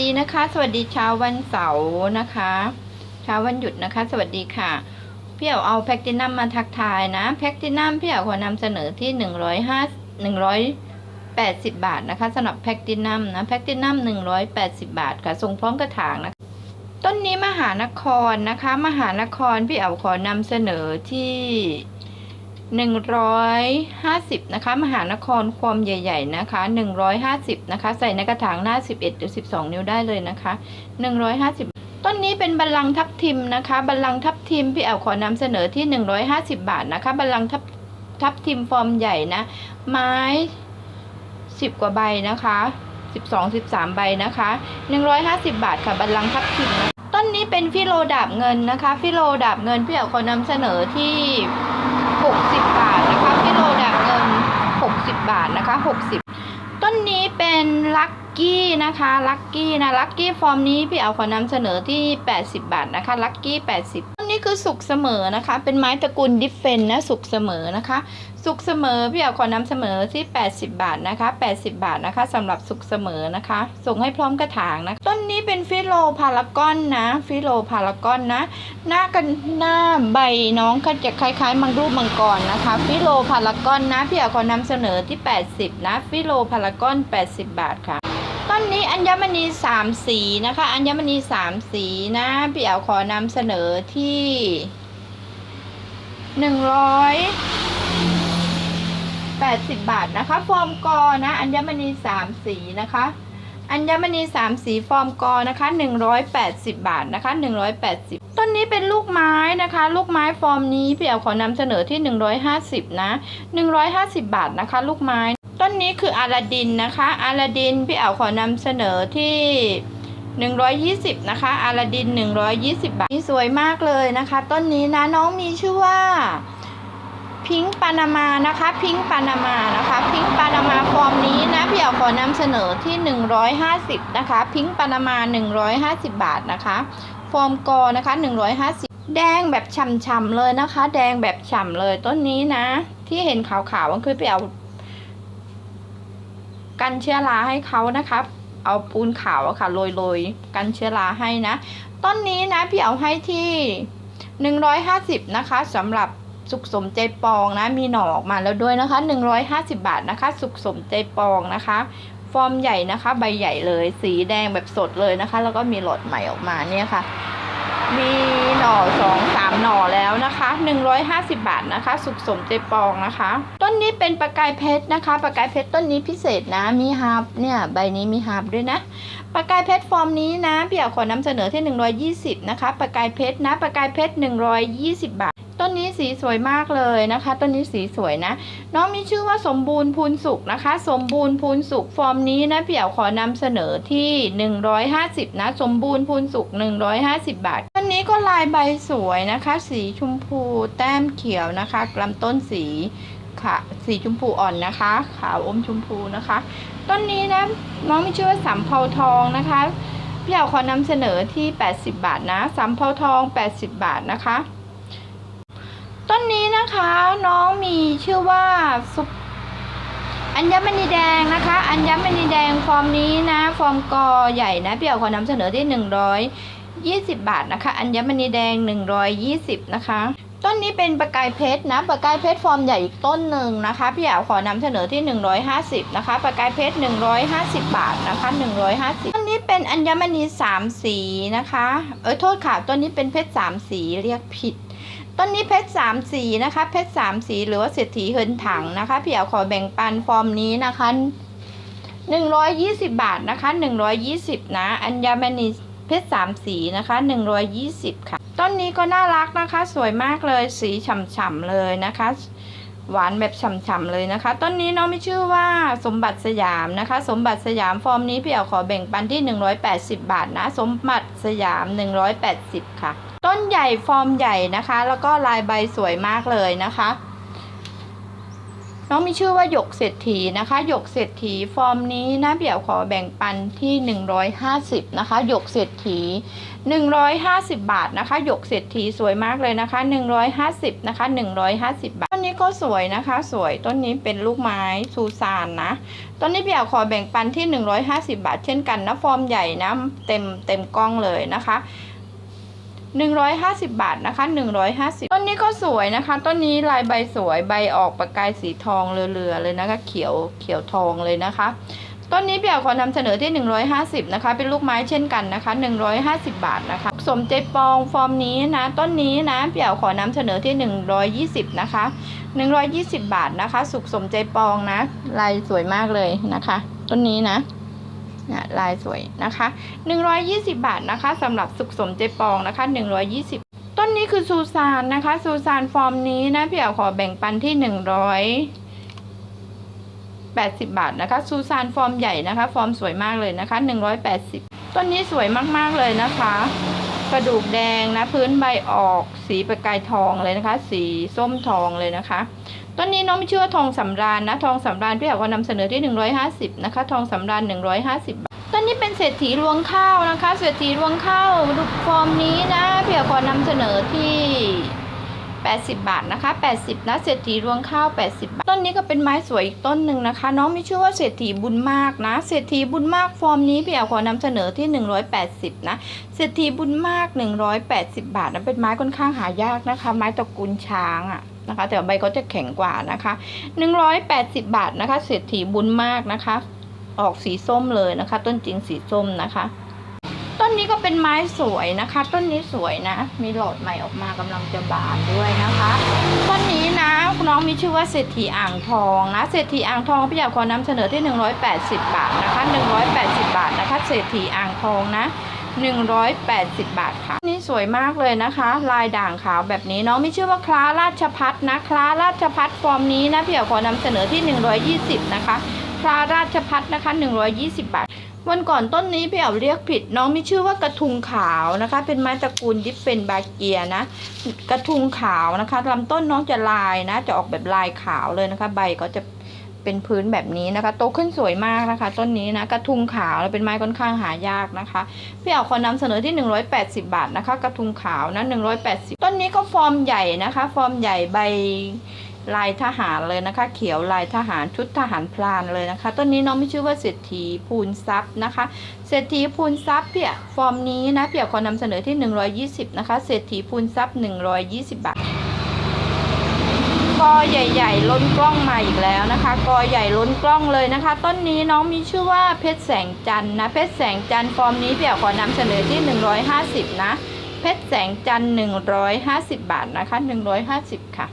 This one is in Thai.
ดีนะคะ สวัสดีเช้าวันเสาร์นะคะเช้าวันหยุดนะคะ สวัสดีค่ะพี่เอ๋เอาแพคตินัมมาทักทายนะแพคตินัมพี่เอ๋ขอนำเสนอที่หนึ่งร้อยห้าหนึ่งร้อยแปดสิบบาทนะคะสำหรับแพคตินัมนะแพคตินัมหนึ่งร้อยแปดสิบบาทค่ะส่งพร้อมกระถางนะต้นนี้มหานครนะคะ มหานครพี่เอ๋ขอนำเสนอที่ หนึ่งร้อยห้าสิบนะคะ มหานครความใหญ่ ๆ นะคะหนึ่งร้อยห้าสิบนะคะ ใส่ในกระถางหน้าสิบเอ็ดหรือสิบสองนิ้วได้เลยนะคะหนึ่งร้อยห้าสิบต้นนี้เป็นบัลลังทับทิมนะคะบัลลังทับทิมพี่เอ๋ขอนำเสนอที่หนึ่งร้อยห้าสิบบาทนะคะบัลลังทับทับทิมฟอร์มใหญ่นะ ไม้สิบกว่าใบนะคะสิบสองสิบสามใบนะคะหนึ่งร้อยห้าสิบบาทค่ะบัลลังทับทิมนะต้นนี้เป็นฟิโลดาบเงินนะคะ ฟิโลดาบเงินพี่เอ๋ขอนำเสนอที่ 60 บาทนะคะกิโลดาบเงิน 60 บาทนะคะ 60 ต้นนี้เป็นลักกี้นะคะลักกี้นะลักกี้ฟอร์มนี้พี่เอาขอนำเสนอที่ 80 บาทนะคะลักกี้ 80 ต้นนี้คือสุกเสมอนะคะ เป็นไม้ตระกูลดิฟเฟนนะสุกเสมอนะคะ สุกเสมอพี่เอ๋ขอนำเสนอที่ 80 บาทนะคะ 80 บาทนะคะสำหรับสุกเสมอนะคะ ส่งให้พร้อมกระถางนะต้นนี้เป็นฟิโลพารากอนนะฟิโลพารากอนนะ หน้ากันหน้าใบน้องก็จะคล้ายๆ มังรูปมังกรนะคะ ฟิโลพารากอนนะพี่เอ๋ขอนำเสนอที่ 80 นะ ฟิโลพารากอน 80 บาทค่ะต้นนี้อัญมณีสามสีนะคะ อัญมณีสามสีนะพี่เอ๋ขอนำเสนอที่หนึ่งร้อย แปดสิบบาทนะคะฟอร์มกอนะ อัญมณีสามสีนะคะอัญมณีสามสีฟอร์มกอนะคะหนึ่งร้อยแปดสิบบาทนะคะหนึ่งร้อยแปดสิบต้นนี้เป็นลูกไม้นะคะ ลูกไม้ฟอร์มนี้พี่เอ๋ขอนำเสนอที่หนึ่งร้อยห้าสิบนะหนึ่งร้อยห้าสิบบาทนะคะ ลูกไม้ ต้นนี้คืออาลาดินนะคะ อาลาดินพี่เอ๋ขอนำเสนอที่ 120 นะคะ อาลาดิน 120 บาทนี่สวยมากเลยนะคะ ต้นนี้นะน้องมีชื่อว่า พิงค์ปานามานะคะ พิงค์ปานามานะคะ พิงค์ปานามาฟอร์มนี้นะพี่เอ๋ขอนำเสนอที่ 150 นะคะ พิงค์ปานามา 150 บาทนะคะ ฟอร์มกอนะคะ 150 แดงแบบฉ่ำๆเลยนะคะ แดงแบบฉ่ำเลยต้นนี้นะ ที่เห็นขาวๆก็คือพี่เอ๋กันเชื้อราให้เขานะคะเอาปูนขาวอะค่ะโรยๆกันเชื้อราให้นะ ต้นนี้นะพี่เอาให้ที่ 150 นะคะสำหรับ สุขสมใจปองนะ มีหน่อออกมาแล้วด้วยนะคะ 150 บาทนะคะ สุขสมใจปองนะคะ ฟอร์มใหญ่นะคะ ใบใหญ่เลย สีแดงแบบสดเลยนะคะ แล้วก็มีหลอดใหม่ออกมาเนี่ยค่ะ มีหน่อสองสามหน่อแล้วนะคะ 150 บาทนะคะ สุขสมใจปองนะคะ ต้นนี้เป็นประกายเพชรนะคะ ประกายเพชรต้นนี้พิเศษนะ มีฮาร์เนี่ยใบนี้มีฮาร์ด้วยนะประกายเพชรฟอร์มนี้นะพี่อยากขอนำเสนอที่ 120 นะคะประกายเพชรนะประกายเพชร 120 บาท ต้นนี้สีสวยมากเลยนะคะ ต้นนี้สีสวยนะ น้องมีชื่อว่าสมบูรณ์พูนสุกนะคะ สมบูรณ์พูนสุกฟอร์มนี้นะพี่เอาขอนำเสนอที่ 150 นะ สมบูรณ์พูนสุก 150 บาท ต้นนี้ก็ลายใบสวยนะคะ สีชมพูแต้มเขียวนะคะลำต้นสีค่ะสีชมพูอ่อนนะคะ ขาวอมชมพูนะคะ ต้นนี้นะน้องมีชื่อว่าสำเภาทองนะคะพี่เอาขอนำเสนอที่ 80 บาทนะสำเภาทอง 80 บาทนะคะ ต้นนี้นะคะน้องมีชื่อว่าซุปอัญมณีแดงนะคะ อัญมณีแดงฟอร์มนี้นะฟอร์มกอใหญ่นะพี่เอาขอนำเสนอที่ 120 บาทนะคะ อัญมณีแดง 120 นะคะ ต้นนี้เป็นประกายเพชรนะประกายเพชรฟอร์มใหญ่อีกต้นหนึ่งนะคะพี่เอาขอนำเสนอที่ 150 นะคะประกายเพชร 150 บาทนะคะ 150 ต้นนี้เป็นอัญมณีสามสีนะคะ เออโทษค่ะต้นนี้เป็นเพชรสามสีเรียกผิด ต้นนี้เพชรสามสีนะคะ เพชรสามสีหรือว่าเศรษฐีเฮินถังนะคะพี่เอาขอแบ่งปันฟอร์มนี้นะคะหนึ่งร้อยยี่สิบบาทนะคะหนึ่งร้อยยี่สิบนะอัญมณีเพชรสามสีนะคะหนึ่งร้อยยี่สิบค่ะ ต้นนี้ก็น่ารักนะคะ สวยมากเลยสีฉ่ำๆเลยนะคะ หวานแบบฉ่ำๆเลยนะคะ ต้นนี้น้องไม่ชื่อว่าสมบัติสยามนะคะ สมบัติสยามฟอร์มนี้พี่เอาขอแบ่งปันที่180บาทนะ สมบัติสยาม180ค่ะ ต้นใหญ่ฟอร์มใหญ่นะคะ แล้วก็ลายใบสวยมากเลยนะคะ น้องมีชื่อว่าหยกเศรษฐีนะคะหยกเศรษฐีฟอร์มนี้นะเบี่ยวขอแบ่งปันที่ 150นะคะหยกเศรษฐี 150 บาทนะคะหยกเศรษฐีสวยมากเลยนะคะ 150นะคะ150 บาทต้นนี้ก็สวยนะคะ สวยต้นนี้เป็นลูกไม้ซูซานนะต้นนี้เบี่ยวขอแบ่งปันที่ 150 บาท เช่นกันนะฟอร์มใหญ่นะเต็มเต็มกล้องเลยนะคะ 150 บาทนะคะ 150 ต้นนี้ก็สวยนะคะ ต้นนี้ลายใบสวยใบออกประกายสีทองเรือๆเลยนะคะ เขียวเขียวทองเลยนะคะ ต้นนี้เปียวขอนำเสนอที่ 150 นะคะ เป็นลูกไม้เช่นกันนะคะ 150 บาทนะคะ สมใจปองฟอร์มนี้นะ ต้นนี้นะเปียวขอนำเสนอที่ 120 นะคะ 120 บาทนะคะ สุขสมใจปองนะ ลายสวยมากเลยนะคะ ต้นนี้นะ นะลายสวยนะคะ 120 บาทนะคะสำหรับสุขสมใจปองนะคะ 120ต้นนี้คือซูซานนะคะ ซูซานฟอร์มนี้นะพี่เอาขอแบ่งปันที่100 80บาทนะคะ ซูซานฟอร์มใหญ่นะคะ ฟอร์มสวยมากเลยนะคะ180ต้นนี้สวยมากๆเลยนะคะ กระดูกแดงนะ พื้นใบออกสีประกายทองเลยนะคะ สีส้มทองเลยนะคะ ต้นนี้น้องไม่ชื่อว่าทองสำราญนะ ทองสำราญพี่อยากนำเสนอที่ 150 นะคะ ทองสำราญ 150 บาท ต้นนี้เป็นเศรษฐีรวงข้าวนะคะ เศรษฐีรวงข้าวดูฟอร์มนี้นะพี่อยากนำเสนอที่ 80 บาทนะคะ 80 นะเศรษฐีรวงข้าว 80 บาท ต้นนี้ก็เป็นไม้สวยอีกต้นหนึ่งนะคะ น้องมีชื่อว่าเศรษฐีบุญมากนะ เศรษฐีบุญมากฟอร์มนี้พี่อยากนำเสนอที่ 180 นะ เศรษฐีบุญมาก 180 บาทนะเป็นไม้ค่อนข้างหายากนะคะ ไม้ตระกูลช้างอะ นะคะ แต่ใบก็จะแข็งกว่านะคะ 180 บาทนะคะ เศรษฐีบุญมากนะคะ ออกสีส้มเลยนะคะ ต้นจริงสีส้มนะคะ ต้นนี้ก็เป็นไม้สวยนะคะ ต้นนี้สวยนะ มีหลอดใหม่ออกมากำลังจะบานด้วยนะคะต้นนี้นะน้องมีชื่อว่าเศรษฐีอ่างทองนะเศรษฐีอ่างทองพี่อยากขอนำเสนอที่ 180 บาทนะคะ 180 บาทนะคะ เศรษฐีอ่างทองนะ 180 บาทค่ะ นี่สวยมากเลยนะคะ ลายด่างขาวแบบนี้น้องมีชื่อว่าคล้าราชพัฒนะคล้าราชพัฒฟอร์มนี้นะพี่อยากขอนำเสนอที่ 120 นะคะคล้าราชพัฒนะคะ 120 บาท วันก่อนต้นนี้พี่เอเรียกผิดน้องมีชื่อว่ากระทุงขาวนะคะ เป็นไม้ตระกูลดิฟเฟนบาเกียนะ กระทุงขาวนะคะลำต้นน้องจะลายนะ จะออกแบบลายขาวเลยนะคะ ใบก็จะ เป็นพื้นแบบนี้นะคะ โตขึ้นสวยมากนะคะ ต้นนี้นะกระทุงขาวแล้วเป็นไม้ค่อนข้างหายากนะคะพี่เอาขอนำเสนอที่ 180 บาทนะคะ กระทุงขาวนะ180 ต้นนี้ก็ฟอร์มใหญ่นะคะ ฟอร์มใหญ่ใบลายทหารเลยนะคะ เขียวลายทหารชุดทหารพลานเลยนะคะต้นนี้น้องไม่ชื่อว่าเศรษฐีภูนทรัพย์นะคะ เศรษฐีภูนทรัพย์เพี่ยฟอร์มนี้นะเพี่ยขอนำเสนอที่ 120 นะคะ เศรษฐีภูนทรัพย์ 120 บาท อใหญ่ ๆ ล้นกล้องมาอีกแล้วนะคะกอใหญ่ล้นกล้องเลยนะคะ ต้นนี้น้องมีชื่อว่าเพชรแสงจันทร์นะเพชรแสงจันทร์ฟอร์มนี้เปี่ยขอนำเสนอที่ 150 นะ เพชรแสงจันทร์150 บาทนะคะ 150 ค่ะ